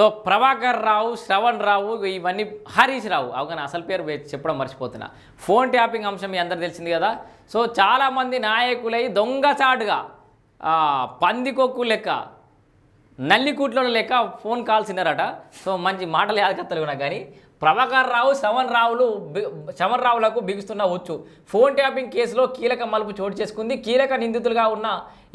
So Prabhakar Rao Shravan Rao ఇవన్నీ హరీష్ రావు. అవగానే అసలు పేరు చెప్పడం మర్చిపోతున్నా. ఫోన్ ట్యాపింగ్ అంశం మీ అందరు తెలిసింది కదా? సో చాలామంది నాయకులై దొంగచాటుగా పందికొక్కు లెక్క నల్లికూట్లో లెక్క ఫోన్ కాల్స్ విన్నారట సో మంచి మాటలు యాదకత్తలు ఉన్నా కానీ ప్రభాకర్ రావు శవన్ రావులు శవన్ రావులకు బిగుస్తున్న వచ్చు. ఫోన్ ట్యాపింగ్ కేసులో కీలక మలుపు చోటు చేసుకుంది. కీలక నిందితులుగా ఉన్న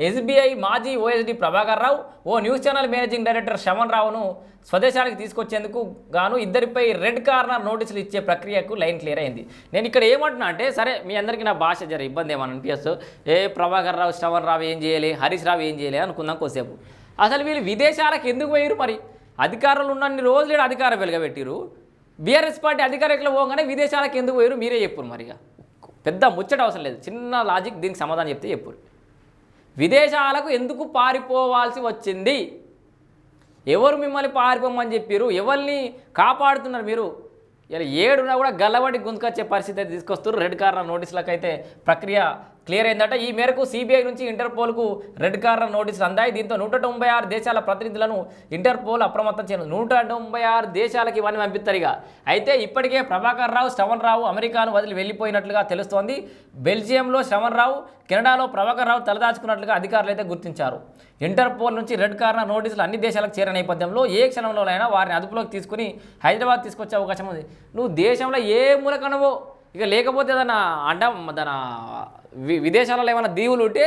ఎస్బీఐ మాజీ ఓఎస్డీ ప్రభాకర్ రావు ఓ news channel managing director Shravan రావును స్వదేశానికి తీసుకొచ్చేందుకు గాను ఇద్దరిపై రెడ్ కార్నర్ నోటీసులు ఇచ్చే ప్రక్రియకు లైన్ క్లియర్ అయింది. నేను ఇక్కడ ఏమంటున్నా అంటే సరే మీ అందరికీ నా భాష జర ఇబ్బంది ఏమని అనిపిస్తూ ఏ ప్రభాకర్ రావు శ్రవణ్ రావు ఏం చేయాలి? హరీష్ రావు ఏం చేయాలి? అనుకుందాం కొద్దిసేపు. అసలు వీళ్ళు విదేశాలకు ఎందుకు పోయారు మరి? అధికారులు ఉన్నన్ని రోజులు అధికారం వెలగబెట్టిరు బీఆర్ఎస్ పార్టీ అధికారంలో పోగానే విదేశాలకు ఎందుకు పోయారు మీరే చెప్పురు మరిగా పెద్ద ముచ్చట అవసరం లేదు. చిన్న లాజిక్ దీనికి సమాధానం చెప్తే చెప్పురు విదేశాలకు ఎందుకు పారిపోవాల్సి వచ్చింది? ఎవరు మిమ్మల్ని పారిపోమని చెప్పారు ఎవరిని కాపాడుతున్నారు మీరు? ఇలా ఏడున్నా కూడా గల్లబడి గుంతుకొచ్చే పరిస్థితి అయితే తీసుకొస్తారు రెడ్ కార్నర్ నోటీసులకు అయితే ప్రక్రియ క్లియర్ అయిందట. ఈ మేరకు సిబిఐ నుంచి ఇంటర్పోల్కు రెడ్ కార్నర్ నోటీసులు అందాయి. దీంతో నూట తొంభై ఆరు దేశాల ప్రతినిధులను ఇంటర్పోల్ అప్రమత్తం చేయను నూట తొంభై ఆరు దేశాలకు ఇవన్నీ పంపిస్తారు ఇక. అయితే ఇప్పటికే ప్రభాకర్ రావు శ్రవణ్ రావు అమెరికాను వదిలి వెళ్ళిపోయినట్లుగా తెలుస్తోంది. బెల్జియంలో శ్రవణ్ రావు కెనడాలో ప్రభాకర్ రావు తలదాచుకున్నట్లుగా అధికారులు అయితే గుర్తించారు. ఇంటర్పోల్ నుంచి రెడ్ కార్నర్ నోటీసులు అన్ని దేశాలకు చేరిన నేపథ్యంలో ఏ క్షణంలోనైనా వారిని అదుపులోకి తీసుకుని హైదరాబాద్ తీసుకొచ్చే అవకాశం ఉంది. నువ్వు దేశంలో ఏ మూలకనవో ఇక లేకపోతే దాని అండ దాని విదేశాలలో ఏమైనా దీవులు ఉంటే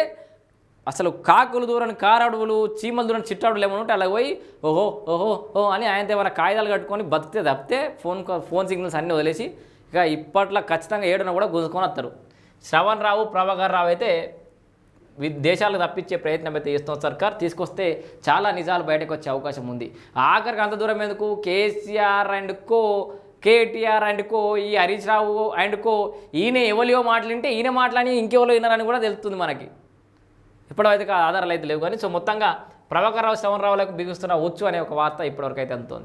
అసలు కాకులు దూరని కారడువులు చీమలు దూరని చిట్టాడులు ఏమైనా ఉంటే అలా పోయి ఓహో ఓహో ఓ అని ఆయనతో ఏమైనా కాగితాలు కట్టుకొని బతికితే తప్పితే ఫోన్ ఫోన్ సిగ్నల్స్ అన్నీ వదిలేసి ఇక ఇప్పట్లో ఖచ్చితంగా ఏడున కూడా గుంజుకొని వస్తారు. శ్రవణ్ రావు ప్రభాకర్ రావు అయితే వి దేశాలకు తప్పించే ప్రయత్నం అయితే చేస్తున్న సర్కార్. తీసుకొస్తే చాలా నిజాలు బయటకు వచ్చే అవకాశం ఉంది. ఆఖరికి అంత దూరం ఎందుకు? KCR and co KTR and co ఈ హరీష్ రావు అండ్ కో ఈయన ఎవరియో మాటలుంటే ఈయన మాట్లాడి ఇంకెవరో విన్నారని కూడా తెలుస్తుంది మనకి. ఇప్పటివైతే ఆధారాలు అయితే లేవు కానీ సో మొత్తంగా ప్రభాకర్ రావు శ్రవణరావులకు బిగుస్తున్న వచ్చు అనే ఒక వార్త ఇప్పటివరకు అయితే అందుతోంది.